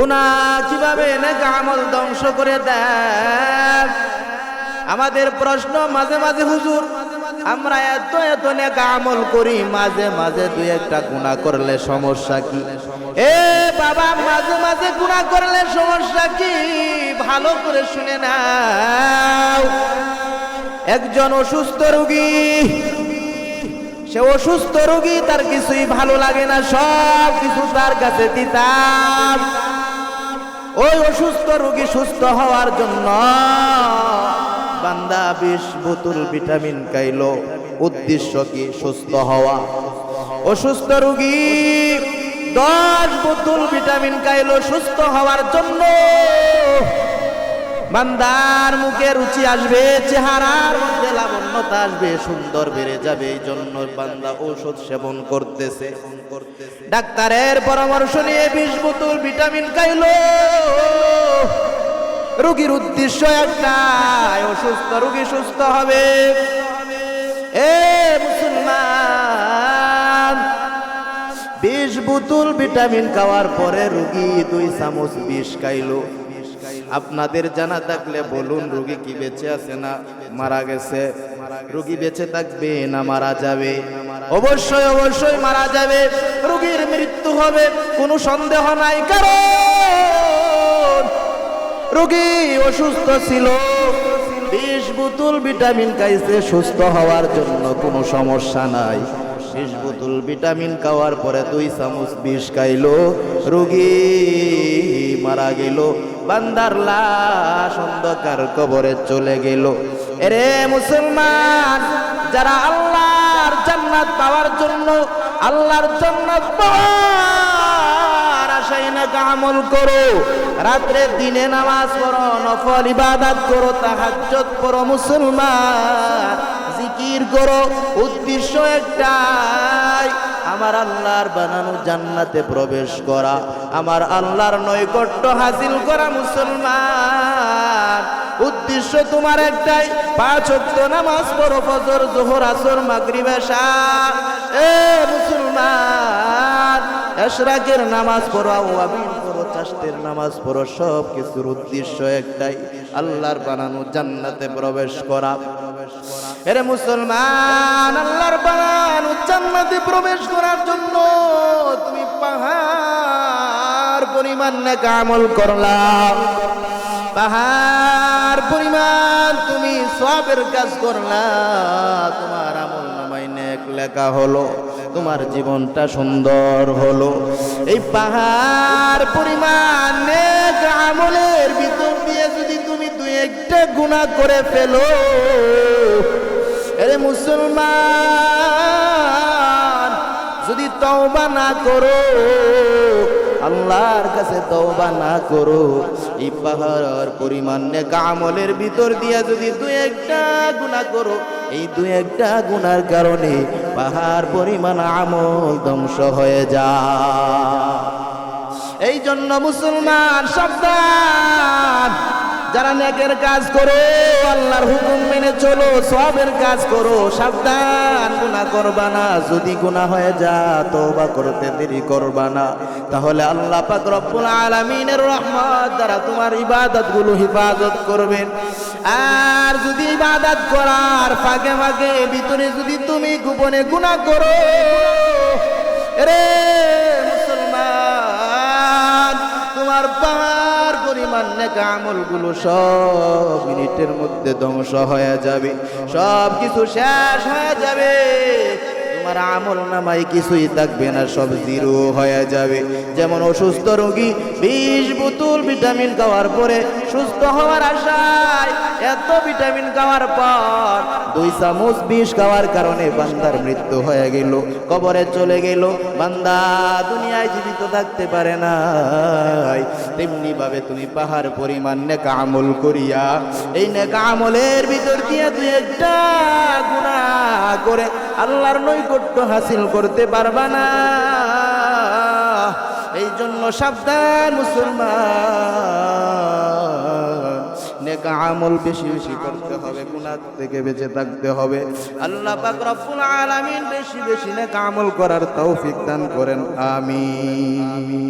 গুণা কীভাবে নেক আমল ধ্বংস করে দেয় আমাদের প্রশ্ন মাঝে মাঝে, হুজুর, আমরা এত এত নেক আমল করি, মাঝে মাঝে দুই একটা গুণা করলে সমস্যা কি? এ বাবা, মাঝে মাঝে গুণা করলে সমস্যা কি? ভালো করে শুনে নাও। একজন অসুস্থ রোগী, সে অসুস্থ রোগী, তার কিছুই ভালো লাগে না সব কিছু তার কাছে দিতাম। ওই অসুস্থ রোগী সুস্থ হওয়ার জন্য বান্দা বিষ, বোতল, ভিটামিন খাইলো। উদ্দেশ্য কি? সুস্থ হওয়া। অসুস্থ রোগী দশ বোতল ভিটামিন খাইলো, সুস্থ হওয়ার জন্য। বান্দার মুখে রুচি আসবে, চেহারার মধ্যে লাবণ্যতা আসবে, সুন্দর বেড়ে যাবে, এই জন্য বান্দা ঔষধ সেবন করতেছে। ডাক্তারের পরামর্শ নিয়ে বিষ বোতল ভিটামিন খাইলো। রোগীর উদ্দেশ্য একটাই, অসুস্থ রোগী সুস্থ হবে। এ মুসলমান বিষ বোতল ভিটামিন খাওয়ার পরে রোগী দুই চামচ বিষ খাইলো। আপনাদের জানা থাকলে বলুন, রোগী কি বেঁচে আছে না মারা গেছে? রোগী বেঁচে থাকবে না মারা যাবে। অবশ্যই অবশ্যই মারা যাবে। রোগীর মৃত্যু হবে, কোনো সন্দেহ নাই। কারণ রোগী অসুস্থ ছিল। বিষ বোতল ভিটামিন খাইছে, সুস্থ হওয়ার জন্য কোনো সমস্যা নাই। বিষ বোতল ভিটামিন খাওয়ার পরে দুই চামচ বিষ খাইলো। রুগী মারা গেল। বান্দার লাশ অন্ধকার কবরে চলে গেল। এরে মুসলমান, যারা আল্লাহর জান্নাত পাওয়ার জন্য আল্লাহর জান্নাত পাওয়ার আশাই না আমল করো, রাত্রে দিনে নামাজ পড়ো, নফল ইবাদত করো, তাহাজ্জুদ করো মুসলমান, জিকির করো, উদ্দেশ্য একটাই আমার আল্লাহর বানানো জান্নাতে প্রবেশ করা, আমার আল্লাহর নৈকট্য হাসিল করা মুসলমান। উদ্দেশ্য তোমার একটাই, পাঁচ ওয়াক্ত নামাজ পড়ো, ফজর, জোহর, আসর, মাগরিব, এশা। এ মুসলমান, এশরাকের নামাজ পড়ো আওয়াবিন পড়ো চাষতের নামাজ পড়ো, সব কিছুর উদ্দেশ্য একটাই, আল্লাহর বানানো জান্নাতে প্রবেশ করা। এরে মুসলমান, আল্লাহর বানানো জান্নাতে প্রবেশ করার জন্য তুমি পাহাড় পরিমাণ নেক আমল করলাম পাহাড় পরিমাণ তুমি সবের কাজ করলা। তোমার আমল নামাই লেখা হলো, তোমার জীবনটা সুন্দর হলো। এই পাহাড় পরিমাণ আমলের ভিতর দিয়ে যদি তুমি দুই একটা গুণা করে ফেলো, এরে মুসলমান যদি তওবা না করো, আল্লাহর কাছে তওবা না করো, এই পাহাড় পরিমাণ নেক আমলের ভিতর দিয়া যদি দুই একটা গুনাহ করো, এই দুই একটা গুনার কারণে পাহাড় পরিমাণ আমল ধ্বংস হয়ে যায়। এই জন্য মুসলমান সাবধান, যারা নেকের কাজ করো, আল্লাহর চলো সবের কাজ করো, সাবধান গুনাহ করবা না। যদি গুনাহ হয়ে যা তওবা করতে দেরি করবা না। তাহলে আল্লাহ পাক রব্বুল আলামিনের রহমত দ্বারা তোমার ইবাদতগুলো হিফাজত করবেন। আর যদি ইবাদত করার ফাঁকে ফাঁকে ভিতরে যদি তুমি গোপনে গুনাহ করো রে মুসলমান, তোমার পাহাড় পরিমাণ নেকা আমলগুলো সব মিনিটের মধ্যে ধ্বংস হয়ে যাবে। সব কিছু শেষ হয়ে যাবে। তোমার আমল নামাই কিছুই থাকবে না, সব জিরো হয়ে যাবে। যেমন অসুস্থ রোগী বিষ বোতল ভিটামিন খাওয়ার পরে সুস্থ হওয়ার আশায় এত ভিটামিন খাওয়ার পর দুই চামচ বিষ খাওয়ার কারণে বান্দার মৃত্যু হয়ে গেল, কবরে চলে গেল। বান্দা দুনিয়ায় জীবিত থাকতে পারে না তেমনি ভাবে তুমি পাহাড় পরিমাণ নেকা আমল করিয়া, এই নেকা আমলের ভিতর দিয়ে তুই একটা গুণা করে আল্লাহর নৈকট্য হাসিল করতে পারবা না। এই জন্য সাবধান মুসলমান। নেকা আমল বেশি বেশি করতে হবে, গুনাহ থেকে বেঁচে থাকতে হবে। আল্লাহ পাক আলামিন বেশি বেশি নেকা আমল করার তৌফিক দান করেন, আমিন।